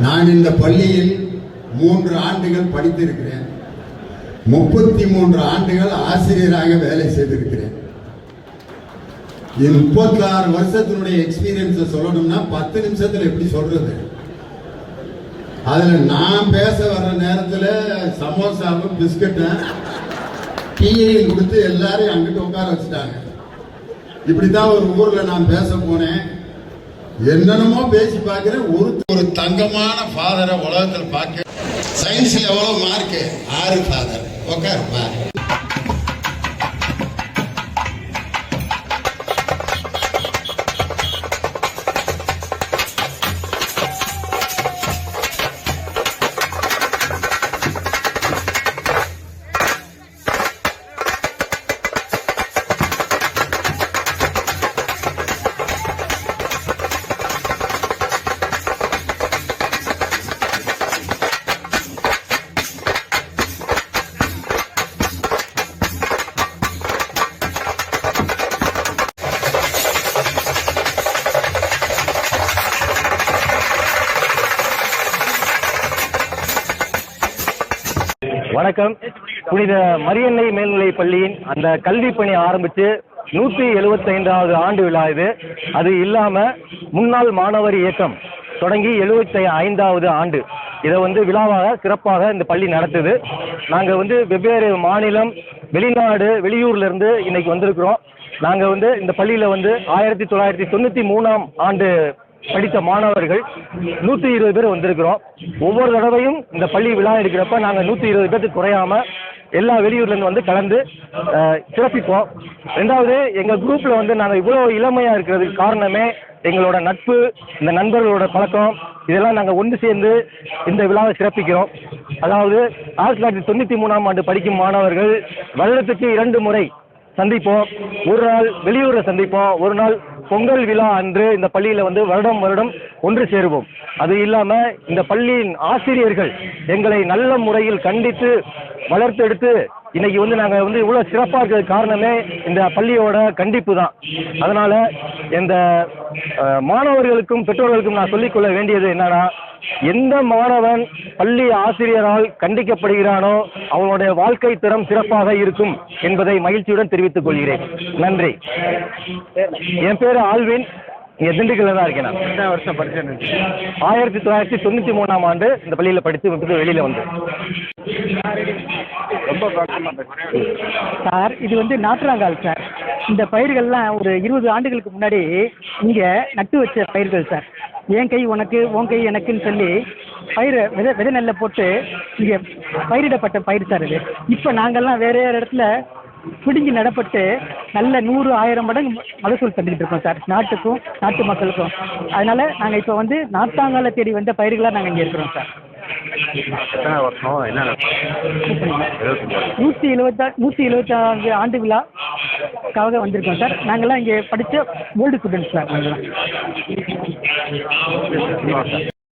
நான் இந்த பள்ளியில் மூன்று ஆண்டுகள் படித்திருக்கிறேன். முப்பத்தி மூன்று ஆண்டுகள் ஆசிரியராக வேலை செய்திருக்கிறேன். என் முப்பத்தாறு வருஷத்தினுடைய எக்ஸ்பீரியன்ஸை சொல்லணும்னா பத்து நிமிஷத்தில் எப்படி சொல்றது? அதில் நான் பேச வர்ற நேரத்தில் சமோசாவும் பிஸ்கட்டும் டீயையும் கொடுத்து எல்லாரையும் அங்கிட்டு உட்கார வச்சுட்டாங்க. இப்படி தான் ஒரு ஊரில் நான் பேச போனேன். என்னென்னமோ பேசி பார்க்கிறேன். ஒரு ஒரு தங்கமான ஃபாதரை உலகத்தில் பார்க்க சயின்ஸில் எவ்வளோ மார்க்கு ஆறு ஃபாதர் உட்காருப்பா வணக்கம். புனித மரியன்னை மேல்நிலை பள்ளியின் அந்த கல்வி பணி ஆரம்பித்து நூற்றி எழுபத்தைந்தாவது ஆண்டு விழா இது. அது இல்லாமல் முன்னாள் மாணவர் இயக்கம் தொடங்கி எழுபத்தி ஐந்தாவது ஆண்டு. இதை வந்து விழாவாக சிறப்பாக இந்த பள்ளி நடத்துது. நாங்கள் வந்து வெவ்வேறு மாநிலம் வெளிநாடு வெளியூர்ல இருந்து இன்னைக்கு வந்திருக்கிறோம். நாங்கள் வந்து இந்த பள்ளியில் வந்து ஆயிரத்தி தொள்ளாயிரத்தி தொண்ணூற்றி மூணாம் ஆண்டு படித்த மாணவர்கள் நூற்றி இருபது பேர் வந்திருக்கிறோம். ஒவ்வொரு தடவையும் இந்த பள்ளி விழா எடுக்கிறப்ப நாங்கள் நூற்றி இருபது பேருக்கு குறையாம எல்லா வெளியூர்லேருந்து வந்து கலந்து சிறப்பிப்போம். ரெண்டாவது எங்கள் குரூப்பில் வந்து நாங்கள் இவ்வளோ இளமையாக இருக்கிறதுக்கு காரணமே எங்களோட நட்பு இந்த நண்பர்களோட பழக்கம் இதெல்லாம் நாங்கள் ஒன்று சேர்ந்து இந்த விழாவை சிறப்பிக்கிறோம். அதாவது ஆயிரத்தி தொள்ளாயிரத்தி தொண்ணூற்றி மூணாம் ஆண்டு படிக்கும் மாணவர்கள் வருடத்துக்கு இரண்டு முறை சந்திப்போம். ஒரு நாள் வெளியூரில் சந்திப்போம் ஒரு நாள் பொங்கல் விழா அன்று இந்த பள்ளியில் வந்து வருடம் வருடம் ஒன்று சேருவோம். அது இல்லாமல் இந்த பள்ளியின் ஆசிரியர்கள் எங்களை நல்ல முறையில் கண்டித்து வளர்த்தெடுத்து இன்னைக்கு வந்து நாங்கள் வந்து இவ்வளோ சிறப்பாக இருக்கிறது காரணமே இந்த பள்ளியோட கண்டிப்பு தான் அதனால் இந்த மாணவர்களுக்கும் பெற்றோர்களுக்கும் நான் சொல்லிக்கொள்ள வேண்டியது என்னன்னா எந்த மாணவன் பள்ளி ஆசிரியரால் கண்டிக்கப்படுகிறானோ அவனுடைய வாழ்க்கை தரம் சிறப்பாக இருக்கும் என்பதை மகிழ்ச்சியுடன் தெரிவித்துக் கொள்கிறேன். நன்றி. என் பேர் ஆல்வின். இங்கே திண்டுக்கல்ல தான் இருக்கேன் நான். வருஷம் படிச்சேன்னு ஆயிரத்தி தொள்ளாயிரத்தி தொண்ணூற்றி மூணாம் ஆண்டு இந்த பள்ளியில் படித்து விட்டு வெளியில் வந்து. ரொம்ப சார் இது வந்து நாட்டுறாங்கால் சார். இந்த பயிர்கள்லாம் ஒரு இருபது ஆண்டுகளுக்கு முன்னாடி இங்கே நட்டு வச்ச பயிர்கள் சார். என் கை உனக்கு உன் கை எனக்குன்னு சொல்லி பயிர் விதை விதை நெல்லை போட்டு இங்கே பயிரிடப்பட்ட பயிர் சார் இது. இப்போ நாங்கள்லாம் வேற வேறு இடத்துல பிடுங்கி நடப்பட்டு நல்ல நூறு ஆயிரம் மடங்கு மகசூல் தந்துக்கிட்டு இருக்கோம் சார். நாட்டுக்கும் நாட்டு மக்களுக்கும். அதனால் நாங்கள் இப்போ வந்து நாட்டாங்கால தேடி வந்த பயிர்களாக நாங்கள் இங்கே இருக்கிறோம் சார். நூற்றி எழுபத்தா நூற்றி எழுபத்தாறு ஆண்டு விழாக்காக வந்திருக்கோம் சார். நாங்கள்லாம் இங்கே படித்த ஓல்டு ஸ்டூடெண்ட்ஸ் சார். நாங்கள்லாம்